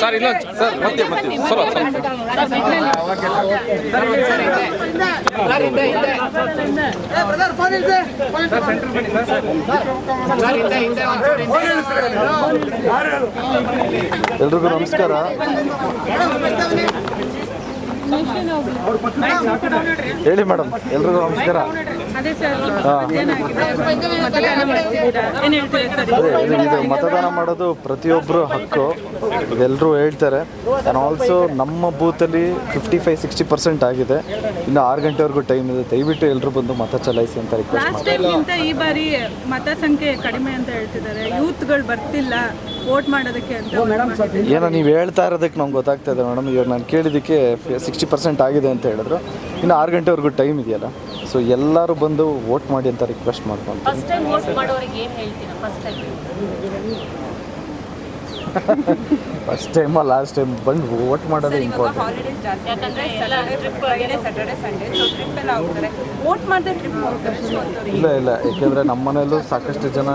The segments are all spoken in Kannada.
ಸರ್ ಇಲ್ಲ ಸರ್ ಮತ್ತೆ ಮತ್ತೆ ಸ್ವಲ್ಪ ಸ್ವಲ್ಪ ಎಲ್ರಿಗೂ ನಮಸ್ಕಾರ. ಹೇಳಿ ಮೇಡಮ್ ಎಲ್ರಿಗೂ ನಮಸ್ಕಾರ. ಅದೇ ಸರ್ ಏನಾಗಿದೆ ಮತದಾನ ಮಾಡ್ತಿದ್ದೀರಾ ಏನು ಹೇಳ್ತೀರಾ ಸರ್ ಇದು ಮತದಾನ ಮಾಡೋದು ಪ್ರತಿಯೊಬ್ಬರು ಹಕ್ಕು. ಎಲ್ಲರೂ ಹೇಳ್ತಾರೆ. ಆ್ಯಂಡ್ ಆಲ್ಸೋ ನಮ್ಮ ಬೂತಲ್ಲಿ ಫಿಫ್ಟಿ ಫೈವ್ ಸಿಕ್ಸ್ಟಿ ಪರ್ಸೆಂಟ್ ಆಗಿದೆ. ಇನ್ನು ಆರು ಗಂಟೆವರೆಗೂ ಟೈಮ್ ಇದೆ. ದಯವಿಟ್ಟು ಎಲ್ಲರೂ ಬಂದು ಮತ ಚಲಾಯಿಸಿ ಅಂತ ರಿಕ್ವೆಸ್ಟ್ ಈ ಬಾರಿ ಮತ ಸಂಖ್ಯೆ ಕಡಿಮೆ ಅಂತ ಹೇಳ್ತಿದ್ದಾರೆ. ಯೂತ್ಗಳು ಬರ್ತಿಲ್ಲ. ವೋಟ್ ಮಾಡೋದಕ್ಕೆ ಅಂತ ಏನೋ ನೀವು ಹೇಳ್ತಾ ಇರೋದಕ್ಕೆ ನಮ್ಗೆ ಗೊತ್ತಾಗ್ತಾ ಇದೆ ಮೇಡಮ್ ಇವಾಗ ನಾನು ಕೇಳಿದ್ದಕ್ಕೆ ಸಿಕ್ಸ್ಟಿ ಪರ್ಸೆಂಟ್ ಆಗಿದೆ ಅಂತ ಹೇಳಿದ್ರು. ಇನ್ನು ಆರು ಗಂಟೆವರೆಗೂ ಟೈಮ್ ಇದೆಯಲ್ಲ? ಸೊ ಎಲ್ಲರೂ ಬಂದು ವೋಟ್ ಮಾಡಿ ಅಂತ ರಿಕ್ವೆಸ್ಟ್ ಮಾಡ್ಕೊತೀನಿ. ಫಸ್ಟ್ ಟೈಮ್ ವೋಟ್ ಮಾಡೋರಿಗೆ ಏನು ಹೇಳ್ತೀರಾ? First time first time last time ಬಂದು ವೋಟ್ ಮಾಡೋದೇ ಇಂಪಾರ್ಟೆಂಟ್ ಯಾಕಂದ್ರೆ ಎಲ್ಲ trip Friday Saturday Sunday so trip ಎಲ್ಲ ಹೋಗ್ತಾರೆ. ವೋಟ್ ಮಾಡಿದ್ರೆ ಟ್ರಿಪ್ ಹೋಗ್ತಾರೆ. ಸೊ ಇಲ್ಲ ಇಲ್ಲ. ಯಾಕೆಂದರೆ ನಮ್ಮ ಮನೆಯಲ್ಲೂ ಸಾಕಷ್ಟು ಜನ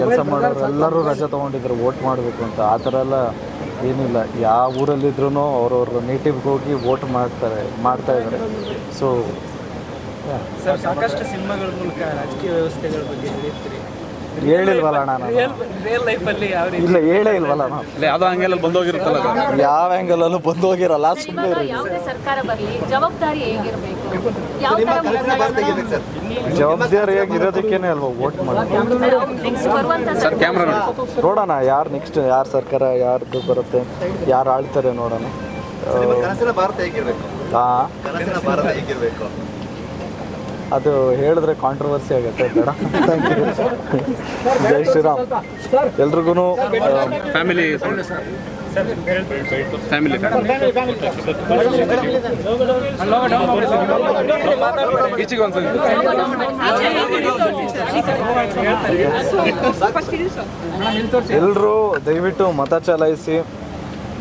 ಕೆಲಸ ಮಾಡೋರು ಎಲ್ಲರೂ ರಜೆ ತೊಗೊಂಡಿದ್ರು. ವೋಟ್ ಮಾಡಬೇಕು ಅಂತ. ಆ ಥರ ಎಲ್ಲ ಏನಿಲ್ಲ. ಯಾವ ಊರಲ್ಲಿದ್ರೂ ಅವ್ರವ್ರ ನೇಟಿವ್ಗೆ ಹೋಗಿ ವೋಟ್ ಮಾಡ್ತಾರೆ ಮಾಡ್ತಾ ಇದ್ದಾರೆ. ಸೊ ಸರ್ ಸಾಕಷ್ಟು ಸಿನಿಮಾಗಳ ಮೂಲಕ ರಾಜಕೀಯ ವ್ಯವಸ್ಥೆಗಳ ಬಗ್ಗೆ ಹೇಳಿರ್ತೀರಿ ಹೇಳಿಲ್ವಲ್ಲ ಅಣ್ಣ ನಾನು. ರಿಯಲ್ ಲೈಫಲ್ಲಿ ಯಾವ ರೀತಿ ಇಲ್ಲ ಹೇಳೇ ಇಲ್ವಲ್ಲ ನಾನು. ಇಲ್ಲ ಯಾವುದೋ ಹಂಗೆಲ್ಲ ಬಂದೋಗಿರುತ್ತಲ್ಲ. ಯಾವ ಆ್ಯಂಗಲಲ್ಲೂ ಬಂದು ಹೋಗಿರಲ್ಲ ಸುಮ್ಮನೆ ಯಾವುದೇ ಸರ್ಕಾರ ಬರಲಿ ಜವಾಬ್ದಾರಿ ಹೇಗಿರಬೇಕು? ಯಾವ ಇರೋದಕ್ಕೇನೆ ಅಲ್ವಾ ವೋಟ್ ನೋಡೋಣ ಯಾರು ನೆಕ್ಸ್ಟ್ ಯಾರು ಸರ್ಕಾರ ಯಾರ್ದು ಬರುತ್ತೆ ಯಾರು ಆಳ್ತಾರೆ ನೋಡೋಣ. ಭಾರತ ಹೇಗಿರ್ಬೇಕು? ಹಾಂ ಕನಸಿನ ಭಾರತ ಹೇಗಿರ್ಬೇಕು? ಅದು ಹೇಳಿದ್ರೆ ಕಾಂಟ್ರವರ್ಸಿ ಆಗುತ್ತೆ ಬೇಡ. ಜೈ ಶ್ರೀರಾಮ್. ಎಲ್ರಿಗೂ ಫ್ಯಾಮಿಲಿ ಫ್ಯಾಮಿಲಿ ಈಚೆಗೆ ಒಂದ್ಸಲ ಎಲ್ಲರೂ ದಯವಿಟ್ಟು ಮತ ಚಲಾಯಿಸಿ.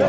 ಜೈ